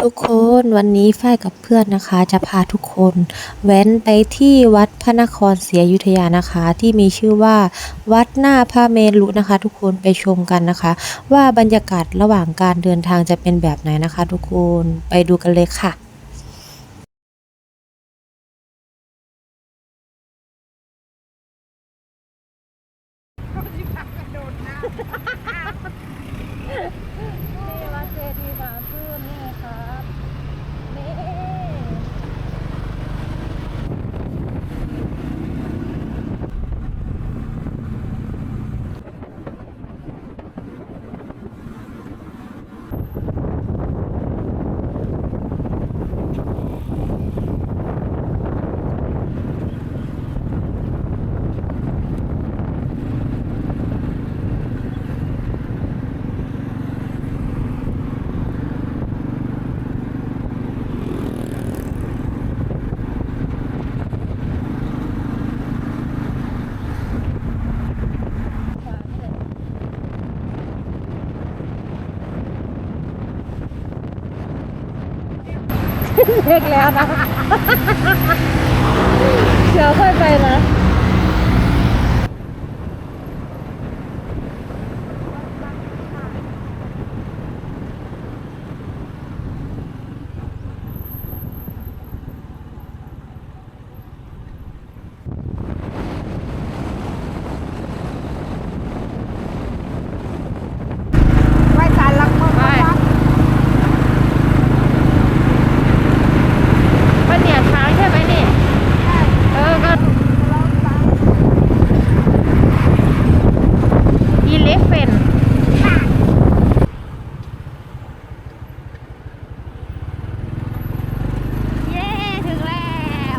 ทุกคนวันนี้ฝ้ายกับเพื่อนนะคะ จะพาทุกคนแว้นไปที่วัดพระนครศรีอยุธยานะคะ ที่มีชื่อว่า วัดหน้าพระเมรุนะคะ ทุกคนไปชมกันนะคะ ว่าบรรยากาศระหว่างการเดินทางจะเป็นแบบไหนนะคะ ทุกคนไปดูกันเลยค่ะ นี่วัดเจดีย์สามชื่นนี่ครับนี่ เล็กแล้วนะ เดี๋ยวค่อยไปนะ ไหว้ศาลหลักเมือง ไปมันเนี่ยช้างใช่ไหมนี่ เออ ก็อีเลฟเฟนเย้ ถึงแล้ว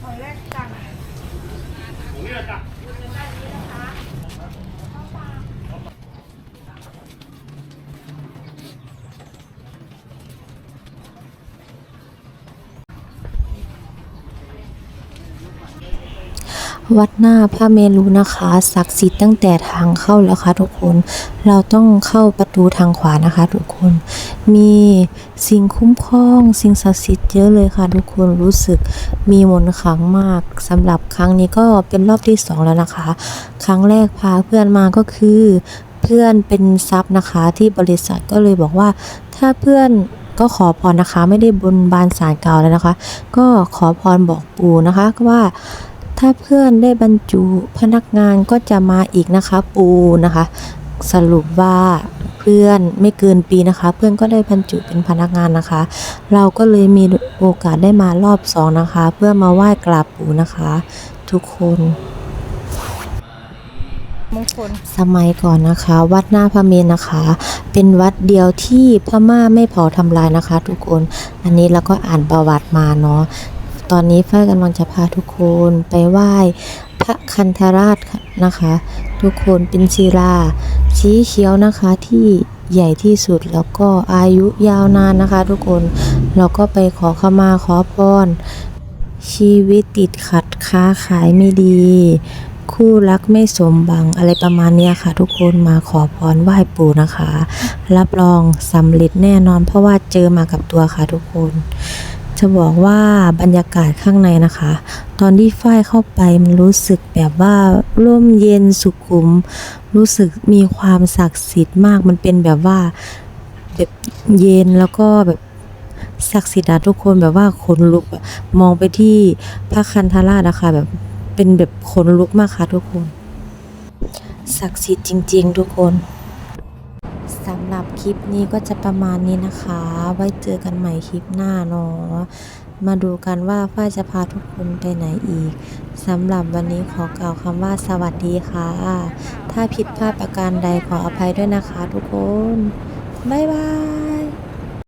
ของแรกจัง วัดหน้าพระเมรุนะคะศักดิ์สิทธิ์ตั้งแต่ทางเข้าแล้วค่ะทุกคน เราต้องเข้าประตูทางขวานะคะทุกคน มีสิ่งคุ้มครอง สิ่งศักดิ์สิทธิ์เยอะเลยค่ะทุกคนรู้สึกมีมนต์ขลังมากสำหรับครั้งนี้ก็เป็นรอบที่สองแล้วนะคะ ครั้งแรกพาเพื่อนมาก็คือเพื่อนเป็นซับนะคะที่บริษัทก็เลยบอกว่า ถ้าเพื่อนก็ขอพรนะคะ ไม่ได้บนบานสารเก่าแล้วนะคะ ก็ขอพรบอกปู่นะคะว่า ถ้าเพื่อนได้บรรจุพนักงานก็จะมาอีกนะคะปูนะคะ สรุปว่าเพื่อนไม่เกินปีนะคะ เพื่อนก็ได้บรรจุเป็นพนักงานนะคะ เราก็เลยมีโอกาสได้มารอบสองนะคะ เพื่อมาไหว้กราบปู่นะคะ ทุกคนมงคลสมัยก่อนนะคะ วัดหน้าพระเมรุนะคะ เป็นวัดเดียวที่พม่าไม่เผาทำลายนะคะ ทุกคน อันนี้เราก็อ่านประวัติมาเนาะ ตอนนี้ฝ้ายกำลังจะพาทุกคนไปไหว้พระคันธราชนะคะ ทุกคนเป็นศิลาสีเขียวนะคะที่ใหญ่ที่สุดแล้วก็อายุยาวนานนะคะ ทุกคนเราก็ไปขอขมาขอพรชีวิตติดขัดค้าขายไม่ดี คู่รักไม่สมบังอะไรประมาณนี้ค่ะ ทุกคนมาขอพรไหว้ปู่นะคะ รับรองสำเร็จแน่นอนเพราะว่าเจอมากับตัวค่ะทุกคน จะบอกว่าบรรยากาศข้างในนะคะ ตอนที่ฝ้ายเข้าไปมันรู้สึกแบบว่าร่มเย็นสุขุม รู้สึกมีความศักดิ์สิทธิ์มาก มันเป็นแบบว่าแบบเย็นแล้วก็แบบศักดิ์สิทธิ์อะทุกคนแบบว่าขนลุกอะมองไปที่พระคันธราชนะคะแบบเป็นแบบขนลุกมากค่ะทุกคน ศักดิ์สิทธิ์จริง ๆ ทุกคน สำหรับคลิปนี้ก็จะประมาณนี้นะคะ ไว้เจอกันใหม่คลิปหน้าเนาะมาดูกันว่าฝ้ายจะพาทุกคนไปไหนอีกสำหรับวันนี้ขอกล่าวคำว่าสวัสดีค่ะ ถ้าผิดพลาดประการใดขออภัยด้วยนะคะทุกคน บ๊ายบาย